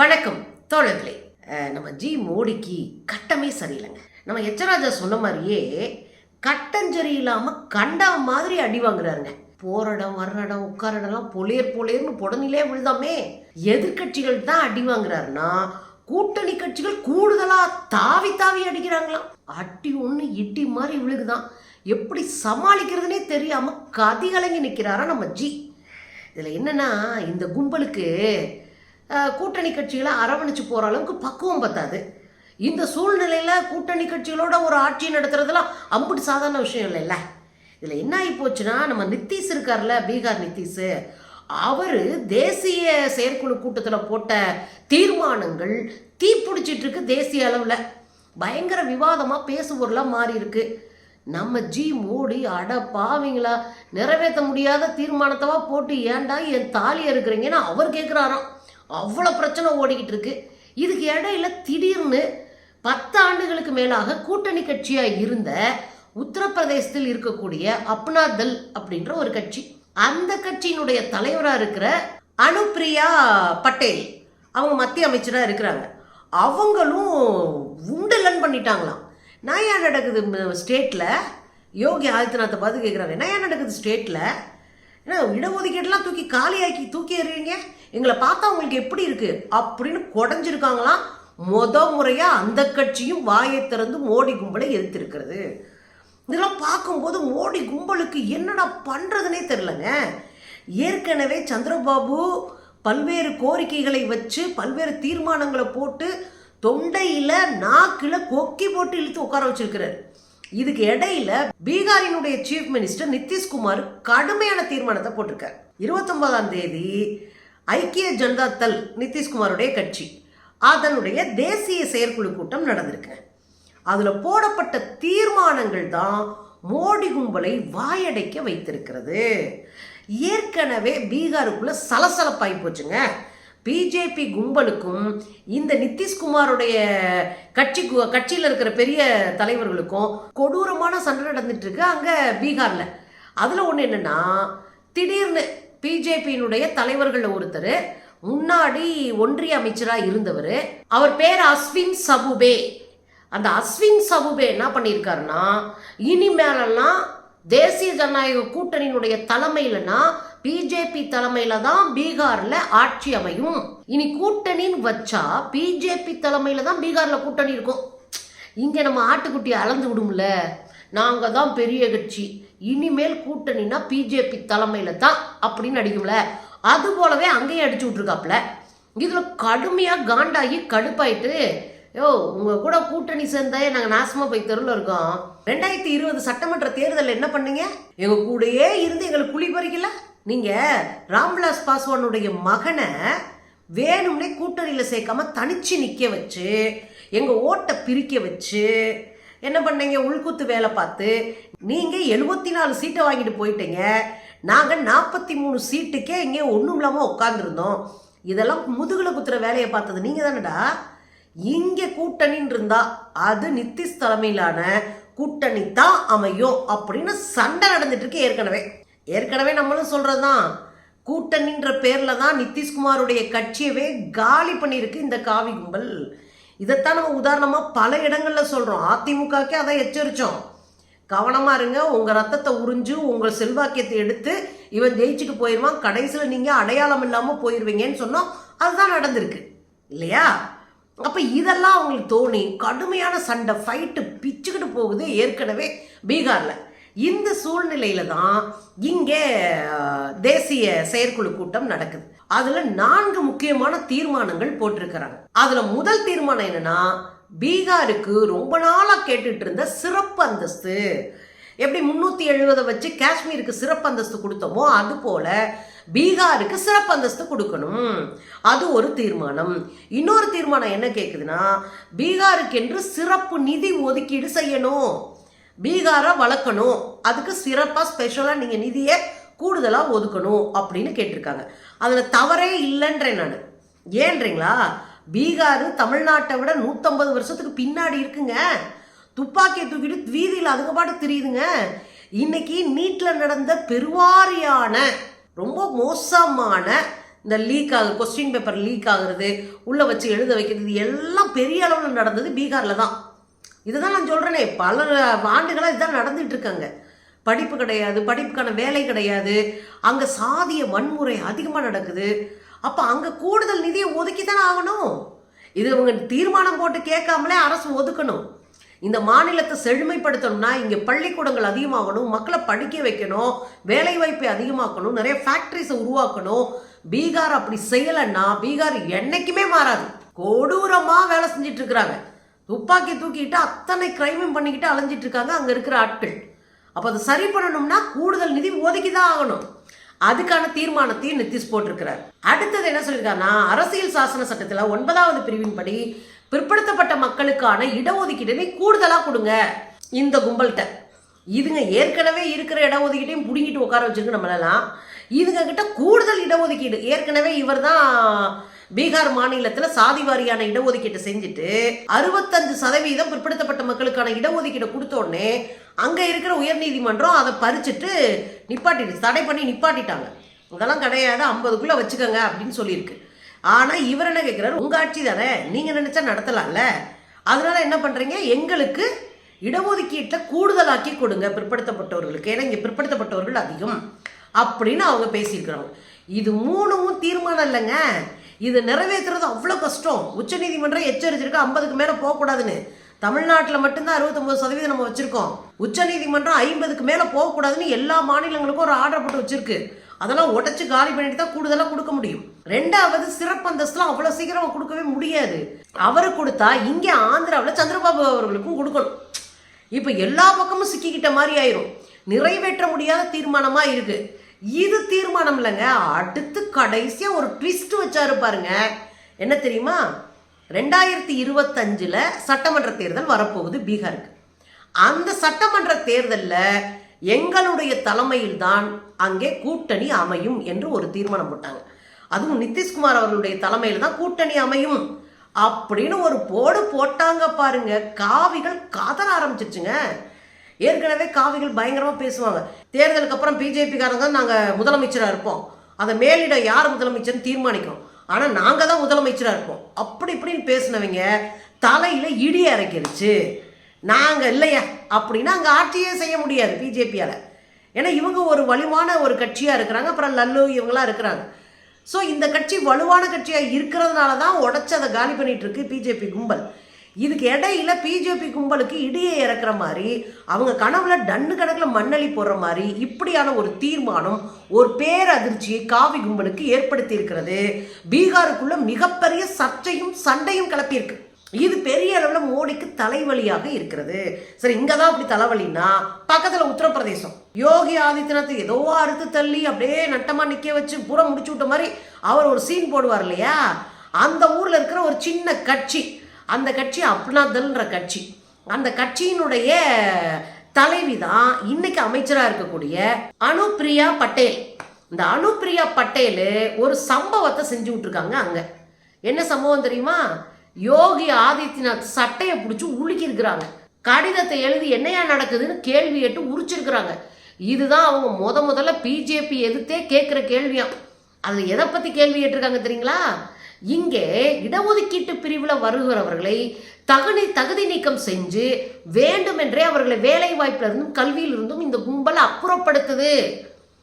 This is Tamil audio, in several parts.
வணக்கம் தோழர்களே. நம்ம ஜி மோடிக்கு கட்டமே சரியில்லைங்க. நம்ம எச்சராஜா சொன்ன மாதிரியே கட்டம் இல்லாமல் கண்டா மாதிரி அடி வாங்குறாருங்க. போற இடம் வர்ற இடம் உட்கார இடம்லாம் பொலேர் பொலேர்னு புடனிலே விழுதாமே எதிர்க்கட்சிகள் தான் அடி வாங்குறாருன்னா கூட்டணி கட்சிகள் கூடுதலாக தாவி தாவி அடிக்கிறாங்களாம். அட்டி ஒன்று இட்டி மாதிரி விழுகுதான். எப்படி சமாளிக்கிறதுனே தெரியாமல் கதி கலங்கி நம்ம ஜி. இதில் என்னென்னா இந்த கும்பலுக்கு கூட்டணி கட்சிகளை அரவணைச்சு போகிற அளவுக்கு பக்குவம் பத்தாது. இந்த சூழ்நிலையில் கூட்டணி கட்சிகளோட ஒரு ஆட்சி நடத்துறதுலாம் அம்புட்டு சாதாரண விஷயம் இல்லைல்ல. இதில் என்ன ஆகி போச்சுன்னா நம்ம நித்தீஷ் இருக்கார்ல பீகார் நித்தீஷ். அவர் தேசிய செயற்குழு கூட்டத்தில் போட்ட தீர்மானங்கள் தீப்பிடிச்சிட்டு இருக்கு தேசிய அளவில். பயங்கர விவாதமாக பேசுபொருளாக மாறி இருக்கு. நம்ம ஜி மோடி அட பாவிங்களா நிறைவேற்ற முடியாத தீர்மானத்தவா போட்டு ஏன்டா என் தாலியை இருக்கிறீங்கன்னு அவர் கேட்குறாராம் அவ்வளோ பிரச்சனை ஓடிக்கிட்டு இருக்கு. இதுக்கு இடையில திடீர்னு பத்து ஆண்டுகளுக்கு மேலாக கூட்டணி கட்சியாக இருந்த உத்தரப்பிரதேசத்தில் இருக்கக்கூடிய அப்னா தல் அப்படின்ற ஒரு கட்சி. அந்த கட்சியினுடைய தலைவராக இருக்கிற அனுப்பிரியா பட்டேல். அவங்க மத்திய அமைச்சராக இருக்கிறாங்க. அவங்களும் உண்டலன் பண்ணிட்டாங்களாம். நான் ஏன் நடக்குது ஸ்டேட்டில் யோகி ஆதித்யநாத்தை பார்த்து கேட்குறாங்க என்ன ஏன் நடக்குது ஸ்டேட்டில் ஏன்னா இடஒதுக்கீடெல்லாம் தூக்கி காலியாக்கி தூக்கி எறிவீங்க எங்களை பார்த்தா உங்களுக்கு எப்படி இருக்கு? அப்படின்னு குடஞ்சிருக்காங்களாம் முத முறையாக அந்த கட்சியும் வாயை திறந்து மோடி கும்பலை எதிர்த்திருக்கிறது. இதெல்லாம் பார்க்கும்போது மோடி கும்பலுக்கு என்னடா பண்ணுறதுனே தெரிலங்க ஏற்கனவே சந்திரபாபு பல்வேறு கோரிக்கைகளை வச்சு பல்வேறு தீர்மானங்களை போட்டு தொண்டையில் நாக்கில் கொக்கி போட்டு இழுத்து உட்கார வச்சிருக்கிறார். இதுக்கு இடையில பீகாரினுடைய சீஃப் மினிஸ்டர் நிதிஷ்குமார் கடுமையான தீர்மானத்தை போட்டிருக்கார். இருபத்தொன்பதாம் தேதி ஐக்கிய ஜனதா தள் நிதிஷ்குமாருடைய கட்சி. அதனுடைய தேசிய செயற்குழு கூட்டம் நடந்திருக்கு. அதுல போடப்பட்ட தீர்மானங்கள் தான் மோடி கும்பலை வாயடைக்க வைத்திருக்கிறது. ஏற்கனவே பீகாருக்குள்ள சலசலப்பாய் போச்சுங்க. பிஜேபி கும்பலுக்கும் இந்த நிதிஷ்குமாருடைய கட்சி கட்சியில் இருக்கிற பெரிய தலைவர்களுக்கும் கொடூரமான சண்டை நடந்துட்டு இருக்கு அங்க பீகார்ல. அதுல ஒண்ணு என்னன்னா திடீர்னு பிஜேபியினுடைய தலைவர்கள் ஒருத்தர் முன்னாடி ஒன்றிய அமைச்சராக இருந்தவர். அவர் பேர் அஸ்வின் சபுபே. அந்த அஸ்வின் சபுபே என்ன பண்ணியிருக்காருன்னா இனிமேலெல்லாம் தேசிய ஜனநாயக கூட்டணியினுடைய தலைமையிலனா பிஜேபி தலைமையில தான் பீகார்ல ஆட்சி அமையும். இனி கூட்டணின்னு வச்சா பிஜேபி தலைமையில தான் பீகார்ல கூட்டணி இருக்கும். இங்க நம்ம ஆட்டுக்குட்டி அளந்து விடும்ல. நாங்க தான் பெரிய கட்சி. இனிமேல் கூட்டணினா பிஜேபி தலைமையில தான் அப்படின்னு அடிக்கும்ல அது போலவே அங்கேயும் அடிச்சு விட்ருக்காப்புல இதில் கடுமையாக காண்டாகி கடுப்பாயிட்டு யோ உங்கள் கூட கூட்டணி சேர்ந்தாயே நாங்கள் நாசமாக போய் தெருவில் இருக்கோம். ரெண்டாயிரத்தி இருபது சட்டமன்ற தேர்தலில் என்ன பண்ணீங்க? எங்கள் கூடயே இருந்து எங்களுக்கு குழி பறிக்கல? நீங்கள் ராம்விலாஸ் பாஸ்வானுடைய மகனை வேணும்னே கூட்டணியில் சேர்க்காம தனிச்சு நிற்க வச்சு எங்கள் ஓட்டை பிரிக்க வச்சு என்ன பண்ணீங்க? உள்குத்து வேலை பார்த்து நீங்கள் எழுபத்தி நாலு சீட்டை வாங்கிட்டு போயிட்டீங்க. நாங்கள் நாற்பத்தி மூணு சீட்டுக்கே இங்கே ஒன்றும் இல்லாமல் உட்காந்துருந்தோம் இதெல்லாம் முதுகில் குத்துற வேலையை பார்த்தது. நீங்கள் தானடா? இங்கே கூட்டணின்னு இருந்தா அது நித்திஷ் தலைமையிலான கூட்டணி தான் அமையும் அப்படின்னு சண்டை நடந்துட்டு இருக்கு ஏற்கனவே. ஏற்கனவே நம்மளும் சொல்றதுதான். கூட்டணின்ற பேரில் தான் நிதிஷ்குமாருடைய கட்சியவே காலி பண்ணியிருக்கு இந்த காவி கும்பல். இதைத்தான் நம்ம உதாரணமாக பல இடங்களில் சொல்கிறோம் அதிமுகக்கே அதை எச்சரித்தோம் கவனமா இருங்க. உங்கள் ரத்தத்தை உறிஞ்சு உங்கள் செல்வாக்கியத்தை எடுத்து இவன் ஜெயிச்சுட்டு போயிடுவான். கடைசியில் நீங்கள் அடையாளம் இல்லாமல் போயிடுவீங்கன்னு சொன்னோம். அதுதான் நடந்திருக்கு. இல்லையா? அப்போ இதெல்லாம் அவங்களுக்கு தோணி கடுமையான சண்டை ஃபைட்டு பிச்சுக்கிட்டு போகுது ஏற்கனவே பீகாரில். இந்த சூழ்நிலையில தான் இங்கே தேசிய செயற்குழு கூட்டம் நடக்குது. அதில் நான்கு முக்கியமான தீர்மானங்கள் போட்டிருக்கிறாங்க. அதில் முதல் தீர்மானம் என்னன்னா பீகாருக்கு ரொம்ப நாளாக கேட்டுட்டு இருந்த சிறப்பு அந்தஸ்து. எப்படி முந்நூற்றி எழுபதை வச்சு காஷ்மீருக்கு சிறப்பு அந்தஸ்து கொடுத்தோமோ அது போல் பீகாருக்கு சிறப்பு அந்தஸ்து கொடுக்கணும். அது ஒரு தீர்மானம். இன்னொரு தீர்மானம் என்ன கேட்குதுன்னா பீகாருக்கு என்று சிறப்பு நிதி ஒதுக்கீடு செய்யணும். பீகாரை வளர்க்கணும். அதுக்கு சிறப்பாக ஸ்பெஷலாக நீங்கள் நிதியை கூடுதலாக ஒதுக்கணும் அப்படின்னு கேட்டிருக்காங்க. அதில் தவறே இல்லைன்றேன் நான். ஏன்றீங்களா? பீகார் தமிழ்நாட்டை விட நூற்றம்பது வருஷத்துக்கு பின்னாடி இருக்குங்க. துப்பாக்கியை தூக்கிட்டு வீதியில் அதுங்க பாட்டு தெரியுதுங்க. இன்னைக்கு நீட்டில் நடந்த பெருவாரியான ரொம்ப மோசமான இந்த லீக் ஆகுது. கொஸ்டின் பேப்பர் லீக் ஆகுறது உள்ளே வச்சு எழுத வைக்கிறது எல்லாம் பெரிய அளவில் நடந்தது பீகாரில் தான். இதுதான் நான் சொல்கிறேனே பல ஆண்டுகளாக இதுதான் நடந்துட்டு இருக்காங்க. படிப்பு கிடையாது படிப்புக்கான வேலை கிடையாது. அங்கே சாதிய வன்முறை அதிகமாக நடக்குது. அப்போ அங்கே கூடுதல் நிதியை ஒதுக்கி தானே ஆகணும். இது இவங்க தீர்மானம் போட்டு கேட்காமலே அரசு ஒதுக்கணும். இந்த மாநிலத்தை செழுமைப்படுத்தணும்னா இங்கே பள்ளிக்கூடங்கள் அதிகமாகணும் மக்களை படிக்க வைக்கணும் வேலை வாய்ப்பை அதிகமாக்கணும் நிறைய ஃபேக்ட்ரிஸை உருவாக்கணும். பீகார் அப்படி செய்யலைன்னா பீகார் என்றைக்குமே மாறாது. கொடூரமாக வேலை செஞ்சிட்டு இருக்கிறாங்க துப்பாக்கி தூக்கிட்டு அத்தனை கிரைமும் பண்ணிக்கிட்டு அலைஞ்சிட்டு இருக்காங்க அங்கே இருக்கிற ஆட்கள். அப்போ அதை சரி பண்ணணும்னா கூடுதல் நிதி ஒதுக்கி தான் ஆகணும். அதுக்கான தீர்மானத்தையும் நிதிஷ் போட்டிருக்கிறார். அடுத்தது என்ன சொல்லியிருக்காருன்னா அரசியல் சாசன சட்டத்தில் ஒன்பதாவது பிரிவின்படி பிற்படுத்தப்பட்ட மக்களுக்கான இடஒதுக்கீட்டினை கூடுதலாக கொடுங்க. இந்த கும்பல்கிட்ட. இதுங்க ஏற்கனவே இருக்கிற இடஒதுக்கீட்டையும் பிடுங்கிட்டு உட்கார வச்சிருக்கு நம்மளெல்லாம். இதுங்க கிட்ட கூடுதல் இடஒதுக்கீடு. ஏற்கனவே இவர் தான் பீகார் மாநிலத்தில் சாதி வாரியான இடஒதுக்கீட்டை செஞ்சுட்டு அறுபத்தஞ்சு சதவீதம் பிற்படுத்தப்பட்ட மக்களுக்கான இடஒதுக்கீடை கொடுத்தோடனே அங்கே இருக்கிற உயர்நீதிமன்றம் அதை பறிச்சுட்டு நிப்பாட்டிட்டு தடை பண்ணி நிப்பாட்டிட்டாங்க. இதெல்லாம் கிடையாது ஐம்பதுக்குள்ளே வச்சுக்கோங்க அப்படின்னு சொல்லியிருக்கு. ஆனால் இவர் என்ன கேட்குறாரு உங்கள் ஆட்சி தானே நீங்கள் நினச்சா நடத்தலாம்ல? அதனால என்ன பண்ணுறீங்க எங்களுக்கு இடஒதுக்கீட்டில் கூடுதலாக்கி கொடுங்க பிற்படுத்தப்பட்டவர்களுக்கு. ஏன்னா இங்கே பிற்படுத்தப்பட்டவர்கள் அதிகம் அப்படின்னு அவங்க பேசியிருக்கிறாங்க. இது மூணும் தீர்மானம் இல்லைங்க. இது நிறைவேற்றுறது அவ்வளோ கஷ்டம். உச்சநீதிமன்றம் எச்சரிச்சிருக்கு ஐம்பதுக்கு மேலே போகக்கூடாதுன்னு. தமிழ்நாட்டில் மட்டும்தான் அறுபத்தொம்பது சதவீதம் நம்ம வச்சுருக்கோம். உச்சநீதிமன்றம் ஐம்பதுக்கு மேலே போகக்கூடாதுன்னு எல்லா மாநிலங்களுக்கும் ஒரு ஆர்டர் போட்டு வச்சுருக்கு. அதெல்லாம் உடைச்சு காலி பண்ணிட்டு தான் கூடுதலாக கொடுக்க முடியும். ரெண்டாவது சிறப்பு அந்தஸ்துலாம் அவ்வளோ சீக்கிரம் கொடுக்கவே முடியாது. அவரு கொடுத்தா இங்கே ஆந்திராவில் சந்திரபாபு அவர்களுக்கும் கொடுக்கணும். இப்போ எல்லா பக்கமும் சிக்கிக்கிட்ட மாதிரி ஆயிரும். நிறைவேற்ற முடியாத தீர்மானமாக இருக்குது இது தீர்மானம் இல்லைங்க அடுத்து கடைசியாக ஒரு ட்விஸ்ட் வச்சாரு பாருங்க. என்ன தெரியுமா? ரெண்டாயிரத்தி இருபத்தஞ்சில் சட்டமன்ற தேர்தல் வரப்போகுது பீகாருக்கு. அந்த சட்டமன்ற தேர்தலில் எங்களுடைய தலைமையில்தான் அங்கே கூட்டணி அமையும் என்று ஒரு தீர்மானம் போட்டாங்க. அதுவும் நிதிஷ்குமார் அவர்களுடைய தலைமையில் தான் கூட்டணி அமையும் அப்படின்னு ஒரு போடு போட்டாங்க பாருங்க. காவிகள் கதற ஆரம்பிச்சிருச்சுங்க. ஏற்கனவே காவிகள் பயங்கரமாக பேசுவாங்க. தேர்தலுக்கு அப்புறம் பிஜேபிக்காரங்க நாங்கள் முதலமைச்சராக இருப்போம். அதை மேலிடம் யார் முதலமைச்சர்னு தீர்மானிக்கும். ஆனால் நாங்கள் தான் முதலமைச்சராக இருப்போம். அப்படி இப்படின்னு பேசினவங்க தலையில் இடி இறக்கிருச்சு. நாங்கள் இல்லையா? அப்படின்னா அங்கே ஆட்சியே செய்ய முடியாது பிஜேபியால். ஏன்னா இவங்க ஒரு வலுவான ஒரு கட்சியாக இருக்கிறாங்க. அப்புறம் லல்லு இவங்களாம் இருக்கிறாங்க. ஸோ இந்த கட்சி வலுவான கட்சியாக இருக்கிறதுனால தான் உடச்சி அதை காலி பண்ணிட்டு இருக்கு பிஜேபி கும்பல். இதுக்கு இடையில பிஜேபி கும்பலுக்கு இடியை இறக்குற மாதிரி அவங்க கனவுல டன்னு கணக்கில் மண்ணளி போடுற மாதிரி இப்படியான ஒரு தீர்மானம் ஒரு பேரதிர்ச்சியை காவி கும்பலுக்கு ஏற்படுத்தி இருக்கிறது. பீகாருக்குள்ள மிகப்பெரிய சர்ச்சையும் சண்டையும் கிளப்பியிருக்கு இது பெரிய அளவில் மோடிக்கு தலைவலியாக இருக்கிறது. சரி இங்கே தான் அப்படி தலைவலின்னா பக்கத்தில் உத்தரப்பிரதேசம். யோகி ஆதித்யநாத் ஏதோ அறுத்து தள்ளி அப்படியே நட்டமாக நிற்க வச்சு பூரா முடிச்சு விட்ட மாதிரி அவர் ஒரு சீன் போடுவார் இல்லையா? அந்த ஊரில் இருக்கிற ஒரு சின்ன கட்சி. அந்த கட்சி அப்னாதல்ன்ற கட்சி. அந்த கட்சியினுடைய தலைவி தான் இன்னைக்கு அமைச்சராக இருக்கக்கூடிய அனுப்பிரியா பட்டேல். இந்த அனுப்பிரியா பட்டேல் ஒரு சம்பவத்தை செஞ்சு விட்ருக்காங்க அங்கே. என்ன சம்பவம் தெரியுமா? யோகி ஆதித்யநாத் சட்டையை பிடிச்சி உலுக்கியிருக்கிறாங்க கடிதத்தை எழுதி என்னையா நடக்குதுன்னு கேள்வி கேட்டு உரிச்சிருக்கிறாங்க. இதுதான் அவங்க முத முதல்ல பிஜேபி எதிர்த்தே கேட்குற கேள்வியாம். அதில் எதை பற்றி கேள்வி கேட்டிருக்காங்க தெரியுங்களா? இங்கே இடஒதுக்கீட்டு பிரிவில் வருகிறவர்களை தகுதி தகுதி நீக்கம் செஞ்சு வேண்டுமென்றே அவர்களை வேலை வாய்ப்பிலிருந்தும் கல்வியிலிருந்தும் இந்த கும்பலை அப்புறப்படுத்துது.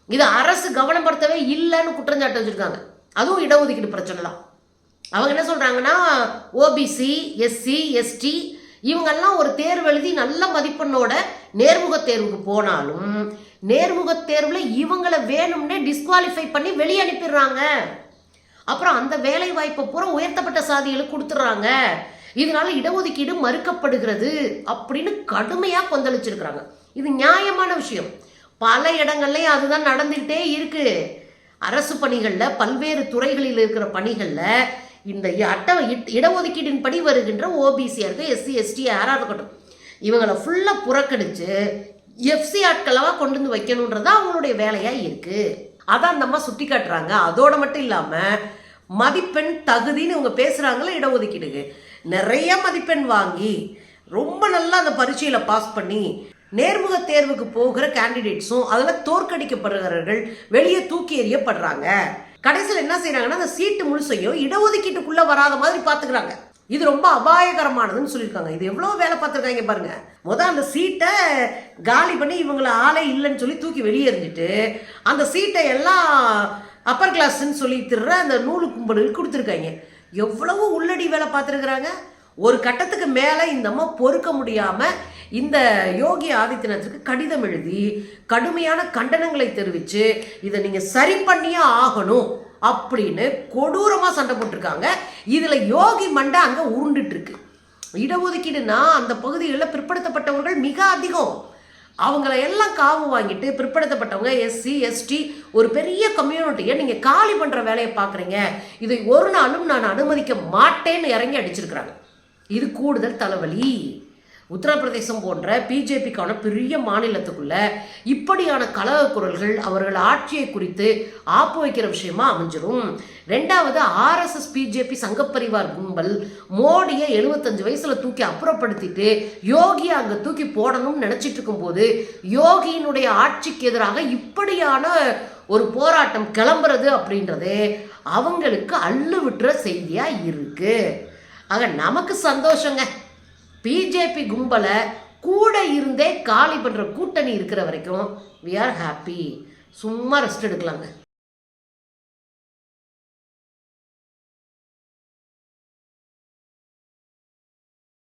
இது அரசு கவனப்படுத்தவே இல்லைன்னு குற்றஞ்சாட்டு வச்சுருக்காங்க. அதுவும் இடஒதுக்கீடு பிரச்சனை தான். அவங்க என்ன சொல்கிறாங்கன்னா ஓபிசி எஸ்சி எஸ்டி இவங்கெல்லாம் ஒரு தேர்வு எழுதி நல்ல மதிப்பெண்ணோட நேர்முக தேர்வுக்கு போனாலும் நேர்முக தேர்வில் இவங்களை வேணும்னே டிஸ்குவாலிஃபை பண்ணி வெளியே அனுப்பிடுறாங்க. அப்புறம் அந்த வேலை வாய்ப்பை பூரா உயர்த்தப்பட்ட சாதிகளுக்கு கொடுத்துட்றாங்க இதனால இடஒதுக்கீடு மறுக்கப்படுகிறது அப்படின்னு கடுமையாக கொந்தளிச்சிருக்கிறாங்க. இது நியாயமான விஷயம். பல இடங்கள்லையும் அதுதான் நடந்துக்கிட்டே இருக்கு. அரசு பணிகளில் பல்வேறு துறைகளில் இருக்கிற பணிகளில் இந்த அட்ட இட்- இடஒதுக்கீட்டின் படி வருகின்ற ஓபிசியாக இருக்கு எஸ்சி எஸ்டி யாராக இருக்கட்டும் இவங்களை ஃபுல்லாக புறக்கணிச்சு எஃப்சி ஆட்களவா கொண்டு வந்து வைக்கணுன்றது அவங்களுடைய வேலையாக இருக்கு. அதான் அந்த அம்மா சுட்டி காட்டுறாங்க அதோட மட்டும் இல்லாமல் மதிப்பெண் தகுதின்னு இவங்க பேசுகிறாங்களே இடஒதுக்கீடுக்கு. நிறைய மதிப்பெண் வாங்கி ரொம்ப நல்லா அந்த பரீட்சையில் பாஸ் பண்ணி நேர்முக தேர்வுக்கு போகிற கேண்டிடேட்ஸும் அதில் தோற்கடிக்கப்படுகிறவர்கள் வெளியே தூக்கி எறியப்படுறாங்க. கடைசியில் என்ன செய்யறாங்கன்னா அந்த சீட்டு முழுசையும் இடஒதுக்கீட்டுக்குள்ளே வராத மாதிரி பார்த்துக்கிறாங்க. இது ரொம்ப அபாயகரமானதுன்னு சொல்லியிருக்காங்க. இது எவ்வளோ வேலை பார்த்துருக்காங்க பாருங்க. முதல் அந்த சீட்டை காலி பண்ணி இவங்களை ஆளே இல்லைன்னு சொல்லி தூக்கி வெளியேறிஞ்சிட்டு அந்த சீட்டை எல்லாம் அப்பர் கிளாஸ்ன்னு சொல்லி திருற அந்த நூலு கும்பலுக்கு கொடுத்துருக்காங்க. எவ்வளவு உள்ளடி வேலை பார்த்துருக்குறாங்க? ஒரு கட்டத்துக்கு மேலே இந்த அம்மா பொறுக்க முடியாமல் இந்த யோகி ஆதித்யநாத்துக்கு கடிதம் எழுதி கடுமையான கண்டனங்களை தெரிவித்து இதை நீங்கள் சரி பண்ணியே ஆகணும் அப்படின்னு கொடூரமாக சண்டை போட்டிருக்காங்க. இதில் யோகி மண்டை அங்கே உருண்டுட்டு இருக்கு. இடஒதுக்கீடுனா அந்த பகுதிகளில் பிற்படுத்தப்பட்டவர்கள் மிக அதிகம். அவங்கள எல்லாம் காவு வாங்கிட்டு பிற்படுத்தப்பட்டவங்க எஸ்சி எஸ்டி ஒரு பெரிய கம்யூனிட்டியை நீங்கள் காலி பண்ணுற வேலையை பார்க்குறீங்க இதை ஒரு நாளும் நான் அனுமதிக்க மாட்டேன்னு இறங்கி அடிச்சிருக்கிறாங்க. இது கூடுதல் தலைவலி. உத்தரப்பிரதேசம் போன்ற பிஜேபிக்கான பெரிய மாநிலத்துக்குள்ள இப்படியான கலக குரல்கள் அவர்கள் ஆட்சியை குறித்து ஆப்பு வைக்கிற விஷயமா அமைஞ்சிடும். ரெண்டாவது ஆர்எஸ்எஸ் பிஜேபி சங்கப்பரிவார் கும்பல் மோடியை எழுபத்தஞ்சு வயசுல தூக்கி அப்புறப்படுத்திட்டு யோகியை அங்கே தூக்கி போடணும்னு நினச்சிட்டு இருக்கும்போது யோகியினுடைய ஆட்சிக்கு எதிராக இப்படியான ஒரு போராட்டம் கிளம்புறது அப்படின்றது அவங்களுக்கு அள்ளு விட்டுற செய்தியாக இருக்கு. ஆக நமக்கு சந்தோஷங்க. பிஜேபி கும்பலை கூட இருந்தே காலி பண்ணுற கூட்டணி இருக்கிற வரைக்கும் வி ஆர் ஹாப்பி சும்மா ரெஸ்ட் எடுக்கலாங்க.